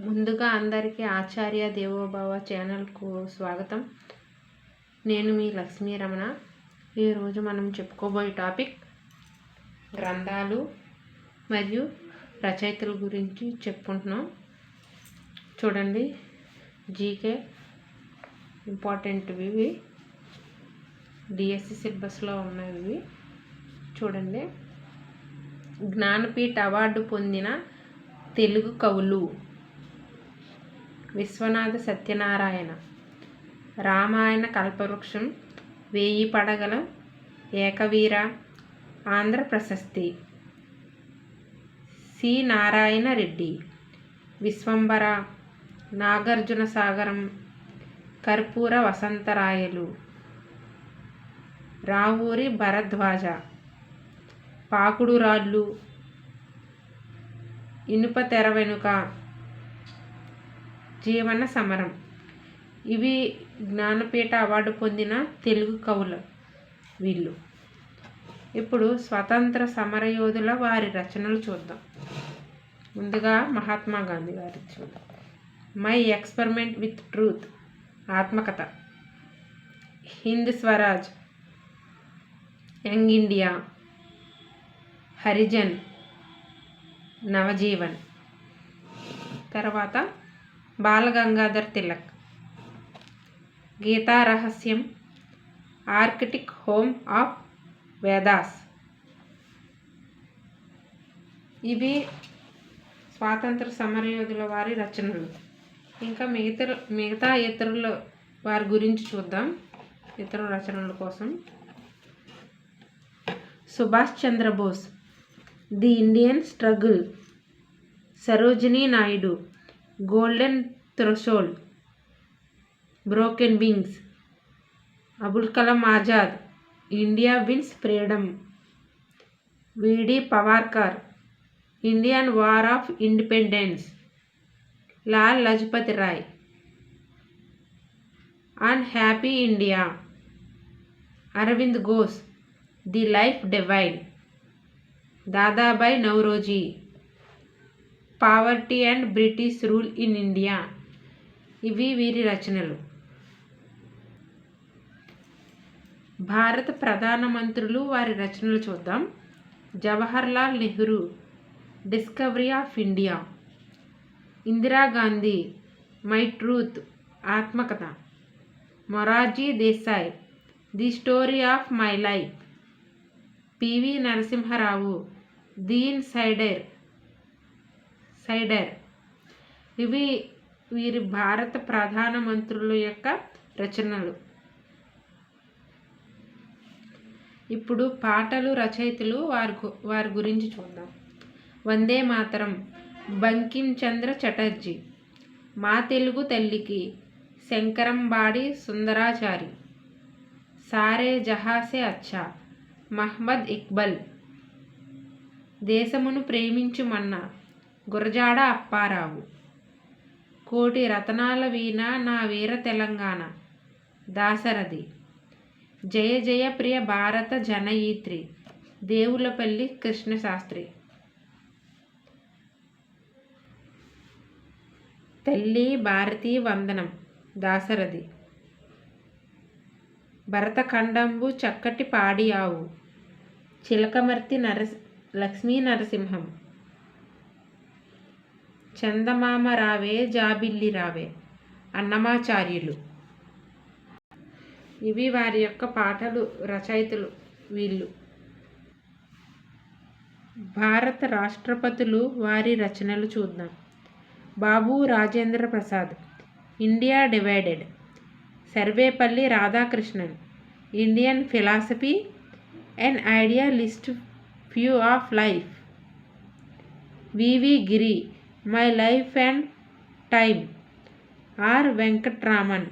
ముందుగా అందరికీ ఆచార్య దేవోభవ ఛానల్కు స్వాగతం. నేను మీ లక్ష్మీ రమణ. ఈరోజు మనం చెప్పుకోబోయే టాపిక్ గ్రంథాలు మరియు రచయితల గురించి చెప్పుకుంటున్నాం. చూడండి జీకే ఇంపార్టెంట్వి ఇవి. డిఎస్సి సిలబస్లో ఉన్నవి ఇవి చూడండి. జ్ఞానపీఠ అవార్డు పొందిన తెలుగు కవులు విశ్వనాథ సత్యనారాయణ. రామాయణ కల్పవృక్షం వేయి పడగల ఏకవీర ఆంధ్ర ప్రశస్తి. సి. నారాయణ రెడ్డి. విశ్వంబర నాగార్జున సాగరం కర్పూర వసంతరాయలు. రావూరి భరద్వాజ. పాకుడు రాళ్ళు ఇనుప తెర వెనుక జీవన సమరం. ఇవి జ్ఞానపీఠ అవార్డు పొందిన తెలుగు కవులు వీళ్ళు. ఇప్పుడు స్వతంత్ర సమరయోధుల వారి రచనలు చూద్దాం. ముందుగా మహాత్మా గాంధీ గారి చూద్దాం మై ఎక్స్పెరిమెంట్ విత్ ట్రూత్ ఆత్మకథ. Hind Swaraj young India Harijan Navajivan. తర్వాత Balgangadhar Tilak. Gita Rahasyam Arctic home of Vedas. ఇవి స్వాతంత్ర సమరయోధుల వారి రచనలు. ఇంకా మిగతా మిగతా ఇతరుల వారి గురించి చూద్దాం. ఇతర రచనల కోసం. Subhash Chandrabose the Indian struggle Sarojini Naidu. Golden threshold broken wings Abul Kalam Azad India wins freedom VD पवारकर Indian war of independence Lal Lajpat Rai unhappy India Arvind Ghosh the life divine Dadabhai Naoroji poverty and British rule in India. ఇవి వీరి రచనలు. భారత ప్రధానమంత్రులు వారి రచనలు చూద్దాం. Jawaharlal Nehru discovery of India. Indira Gandhi my truth ఆత్మకథ. Morarji Desai the story of my life. PV Narasimharao Deen cider cider. ఇవి వీరి భారత ప్రధానమంత్రుల యొక్క రచనలు. ఇప్పుడు పాటలు రచయితలు వారి వారి గురించి చూద్దాం. వందే మాతరం బంకిం చంద్ర చటర్జీ మా తెలుగు తల్లికి శంకరంబాడి సుందరాచారి సారే జహాసే అచ్చా మహ్మద్ ఇక్బల్ దేశమును ప్రేమించుమన్నా గురజాడ అప్పారావు. కోటి రతనాల వీణ నా వీర తెలంగాణ. దాసరథి. జయ జయ ప్రియ భారత జనయిత్రి. దేవులపల్లి కృష్ణశాస్త్రి. తల్లి భారతీ వందనం. దాసరథి. భరతఖండంబు చక్కటి పాడియావు. చిలకమర్తి నరసి లక్ష్మీ నరసింహం. చందమామ రావే జాబిల్లి రావే అన్నమాచార్యులు. ఇవి వారి యొక్క పాటలు రచయితలు వీళ్ళు. భారత రాష్ట్రపతులు వారి రచనలు చూద్దాం. Babu Rajendra Prasad India divided Sarvepalli Radhakrishnan Indian philosophy and idealist view of life. V V Giri My Life and Time R. Venkatraman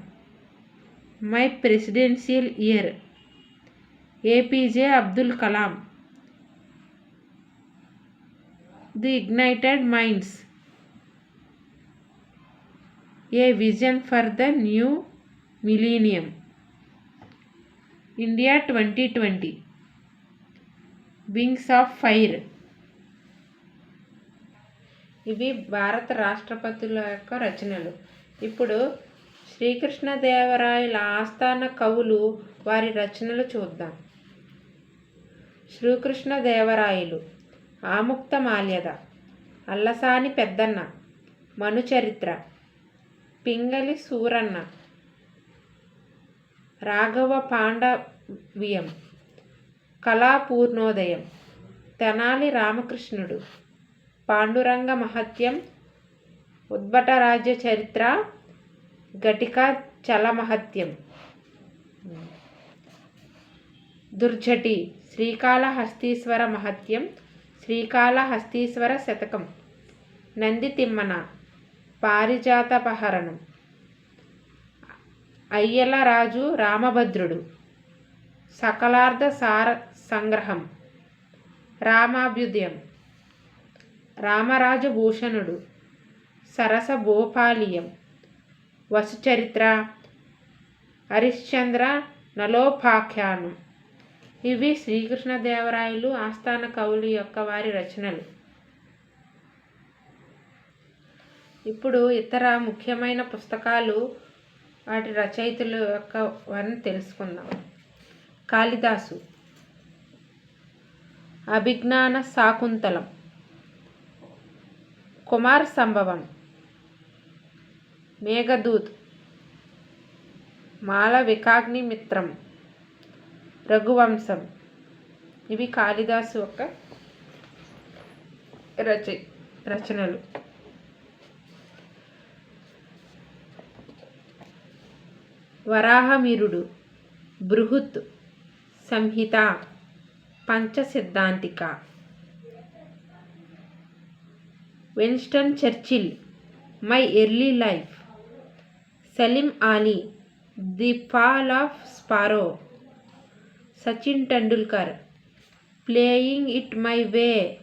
My Presidential Year APJ Abdul Kalam The Ignited Minds A Vision for the New Millennium India 2020 Wings of Fire ఇవి భారత రాష్ట్రపతుల యొక్క రచనలు. ఇప్పుడు శ్రీకృష్ణదేవరాయల ఆస్థాన కవులు వారి రచనలు చూద్దాం. శ్రీకృష్ణదేవరాయలు ఆముక్త మాల్యద అల్లసాని పెద్దన్న మనుచరిత్ర పింగళి సూరన్న రాఘవ పాండవ్యం కళాపూర్ణోదయం తెనాలి రామకృష్ణుడు పాండురంగ మహత్యం ఉద్భటరాజ్య చరిత్ర ఘటిక చలమహత్యం దుర్జటి శ్రీకాళహస్తీశ్వర మహత్యం శ్రీకాళహస్తీశ్వర శతకం. నంది తిమ్మన పారిజాతపహరణం అయ్యలరాజు రామభద్రుడు. సకలార్ధ సార సంగ్రహం. రామాభ్యుదయం. రామరాజు భూషణుడు సరస భూపాలియం వసుచరిత్ర హరిశ్చంద్ర నలోపాఖ్యానం. ఇవి శ్రీకృష్ణదేవరాయలు ఆస్థాన కవులు యొక్క వారి రచనలు. ఇప్పుడు ఇతర ముఖ్యమైన పుస్తకాలు వాటి రచయితల యొక్క వారిని తెలుసుకుందాం. కాళిదాసు. అభిజ్ఞాన శాకుంతలం కుమార్ సంభవం. మేఘదూత్. మాల రఘువంశం. ఇవి కాళిదాసు యొక్క రచ రచనలు. వరాహమిరుడు. Brihat. Samhita. Panchasiddhantika. Winston Churchill my early life. Salim Ali the fall of sparrow. Sachin Tendulkar playing it my way.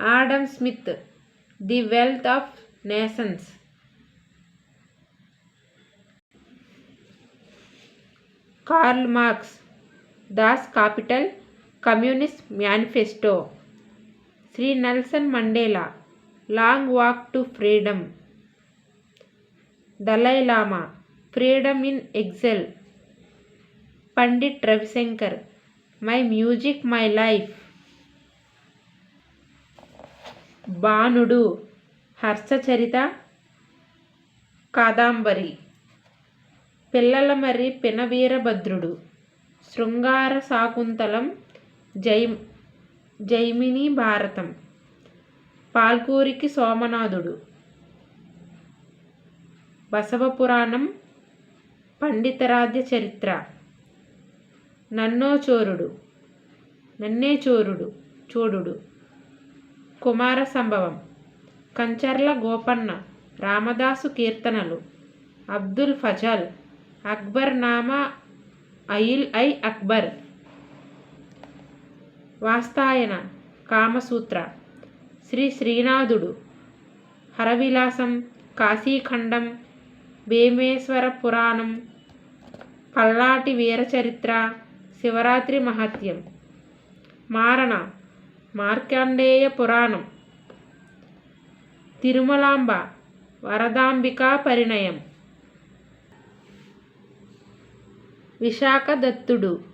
Adam Smith the wealth of nations. Karl Marx Das Kapital communist manifesto. Shri Nelson Mandela long walk to freedom. Dalai Lama freedom in exile Pandit Ravishankar my music my life. బాణుడు Harshacharita Kadambari. పిల్లల మరి పినవీరభద్రుడు శృంగార శాకుంతలం జై జైమిని భారతం. పాల్కూరికి సోమనాథుడు. బసవపురాణం పండితరాధ్య చరిత్ర. నన్నోచోరుడు. నన్నేచోరుడు. చోడుడు. కుమార సంభవం కంచర్ల గోపన్న. రామదాసు కీర్తనలు. అబ్దుల్ ఫజల్. అక్బర్ నామా. అయిల్ ఐ అక్బర్. వాస్తాయన కామసూత్ర. శ్రీ శ్రీనాథుడు హరవిలాసం కాశీఖండం భీమేశ్వర పురాణం పల్లాటి వీరచరిత్ర శివరాత్రి మహత్యం. మారణ మార్కండేయ పురాణం. తిరుమలాంబ వరదాంబికా పరిణయం. విశాఖదత్తుడు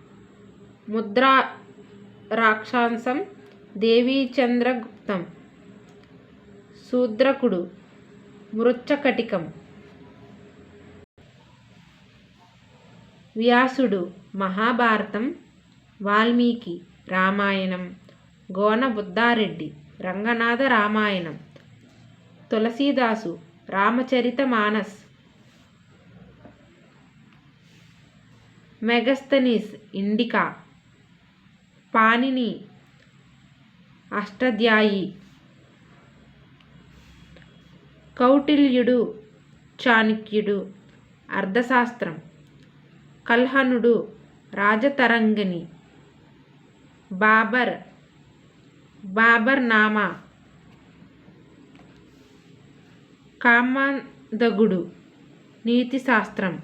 ముద్రా రాక్షాంసం దేవీచంద్రగుప్తం శూద్రకుడు మృచ్చకటికం. వ్యాసుడు మహాభారతం వాల్మీకి రామాయణం గోన బుద్ధారెడ్డి రంగనాథ రామాయణం తులసీదాసు రామచరిత మానస్ మెగస్తనీస్ ఇండికా పాణిని అష్టాధ్యాయి. కౌటిల్యుడు చాణక్యుడు అర్థశాస్త్రం కల్హనుడు రాజతరంగిణి. బాబర్ బాబర్ నామా కామాందగుడు నీతిశాస్త్రం.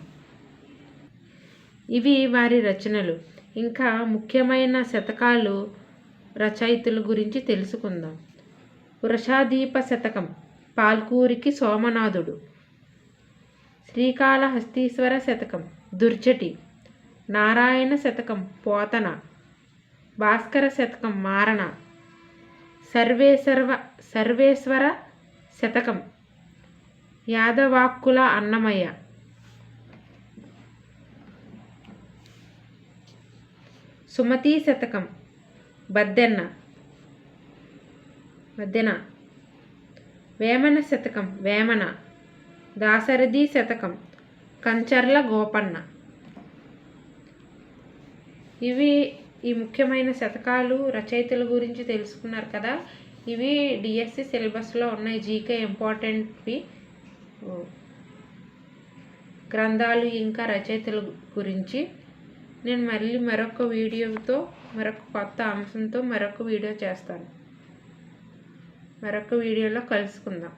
ఇవి వారి రచనలు. ఇంకా ముఖ్యమైన శతకాలు రచయితుల గురించి తెలుసుకుందాం. వృషాదీప శతకం పాల్కూరికి సోమనాథుడు. శ్రీకాళహస్తీశ్వర శతకం దుర్జటి. నారాయణ శతకం పోతన. భాస్కర శతకం మారణ. సర్వేశ్వర సర్వేశ్వర శతకం యాదవాక్కుల అన్నమయ్య. సుమతి శతకం. బద్దెన్న. బద్దెన. వేమన శతకం వేమన. దాసరథి శతకం కంచర్ల గోపన్న. ఇవి ఈ ముఖ్యమైన శతకాలు రచయితల గురించి తెలుసుకున్నారు కదా. ఇవి డిఎస్సి సిలబస్లో ఉన్నాయి. జీకే ఇంపార్టెంట్వి. గ్రంథాలు ఇంకా రచయితల గురించి. నేను మళ్ళీ మరొక వీడియోతో మరొక కొత్త అంశంతో మరొక వీడియో చేస్తాను. మరొక వీడియోలో కలుసుకుందాం.